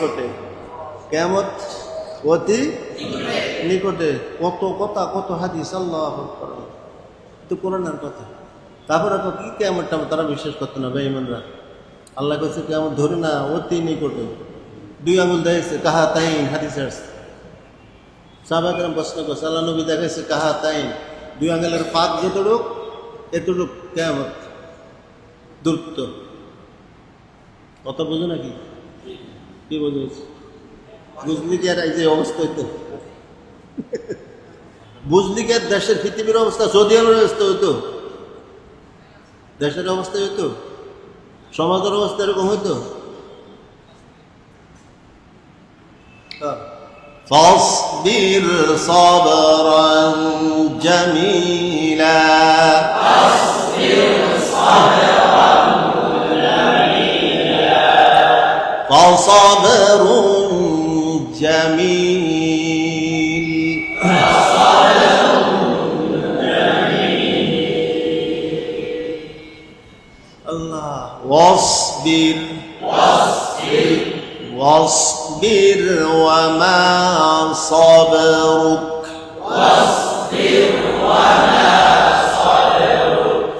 নিকটে। কেমত অতি নিকটে। কত কথা, কত হাদিস, আল্লাহ। তো কোরআনের কথা। তারপরে কি কেমনটা তারা বিশ্বাস করতো না, বেঈমানরা। আল্লাহ কাছে কেমন ধরে না, অতি নিকটে। দুই আঙুল দেখেছে কাহা তাই হাদিস আসছে। সাহাবাকেরাম প্রশ্ন করছে, আল্লাহ নবী দেখাইছে, কাহা তাই দুই আঙুলের পাক যতটুক, এতটুক কেমত দূরত্ব। কথা বোঝো নাকি? কি বোঝো বুঝলি কি আর এই যে অবস্থা হইতো বুঝলি কি আর দেশের পৃথিবীর অবস্থা সৌদি আরবের অবস্থা হইতো দেশের অবস্থা হইতো সমাজের অবস্থা এরকম হইতো হ্যাঁ। فاصبر صبرا جميلا فصبر جميل. الله واصبر. واصبر وما صبرك. واصبر وما صبرك.